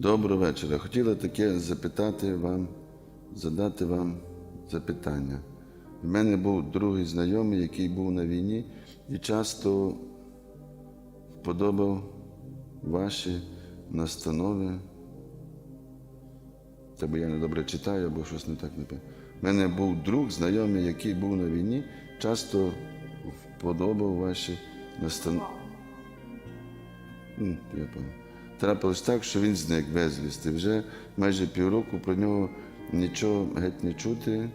Доброго вечора. Хотіла таке запитати вам, задати вам запитання. В мене був другий знайомий, який був на війні і часто вподобав ваші настанови. Та бо я недобре читаю, або щось не так не пам'ятаю. У мене був друг, знайомий, який був на війні, часто вподобав ваші настанови. Я пам'ятаю. Трапилось так, що він зник безвісти. Вже майже півроку про нього нічого геть не чути.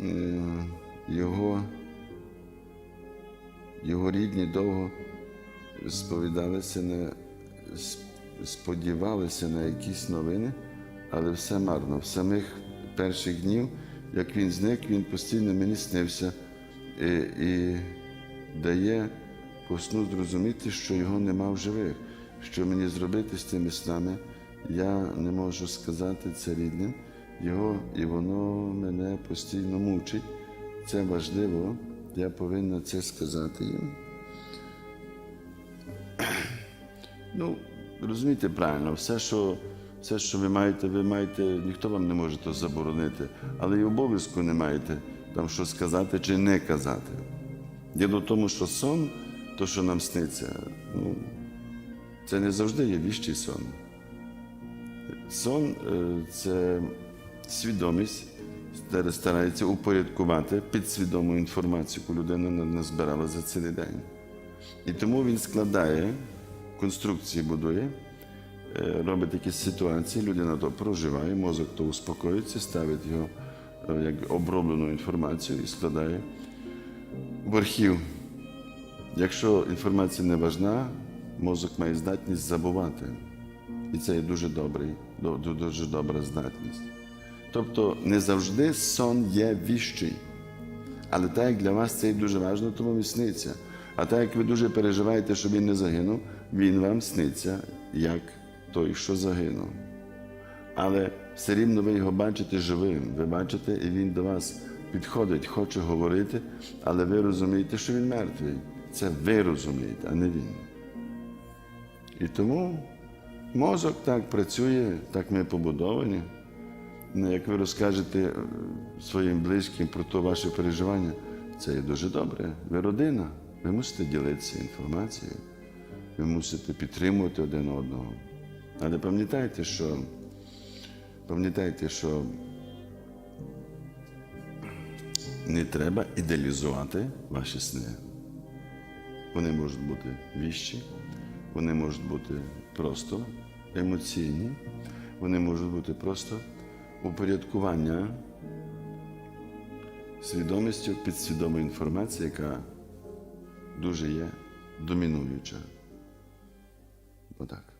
Е, Його, його рідні довго сповідалися на, сподівалися на якісь новини, але все марно. В самих перших днів, як він зник, він постійно мені снився і, і дає по сну зрозуміти, що його нема в живих. Що мені зробити з тими снами, я не можу сказати це рідним. Його і воно мене постійно мучить. Це важливо, я повинна це сказати їм. Ну, розумієте правильно, все, що, все, що ви маєте, ви маєте, ніхто вам не може то заборонити, але і обов'язку не маєте там що сказати чи не казати. Діло в тому, що сон, то, що нам сниться, ну, це не завжди є віщий сон. Сон е, це свідомість, старається упорядкувати підсвідому інформацію, яку людина на- назбирала за цілий день. І тому він складає, конструкції будує, е, робить якісь ситуації, людина то проживає, мозок то успокоюється, ставить його е, як оброблену інформацію і складає в архів. Якщо інформація не важна, мозок має здатність забувати. І це є дуже добрий, до- до- дуже добра здатність. Тобто не завжди сон є віщий. Але так як для вас це є дуже важливо, то вам і сниться. А так як ви дуже переживаєте, щоб він не загинув, він вам сниться як той, що загинув. Але все рівно ви його бачите живим. Ви бачите, і він до вас підходить, хоче говорити, але ви розумієте, що він мертвий. Це ви розумієте, а не він. І тому мозок так працює, так ми побудовані. Ну, Як ви розкажете е, своїм близьким про то ваше переживання, це є дуже добре. Ви родина, ви мусите ділитися інформацією, ви мусите підтримувати один одного. Але пам'ятайте, що пам'ятайте, що не треба ідеалізувати ваші сни. Вони можуть бути віщі, вони можуть бути просто емоційні, вони можуть бути просто упорядкування свідомістю підсвідомої інформації, яка дуже є домінуюча. Отак.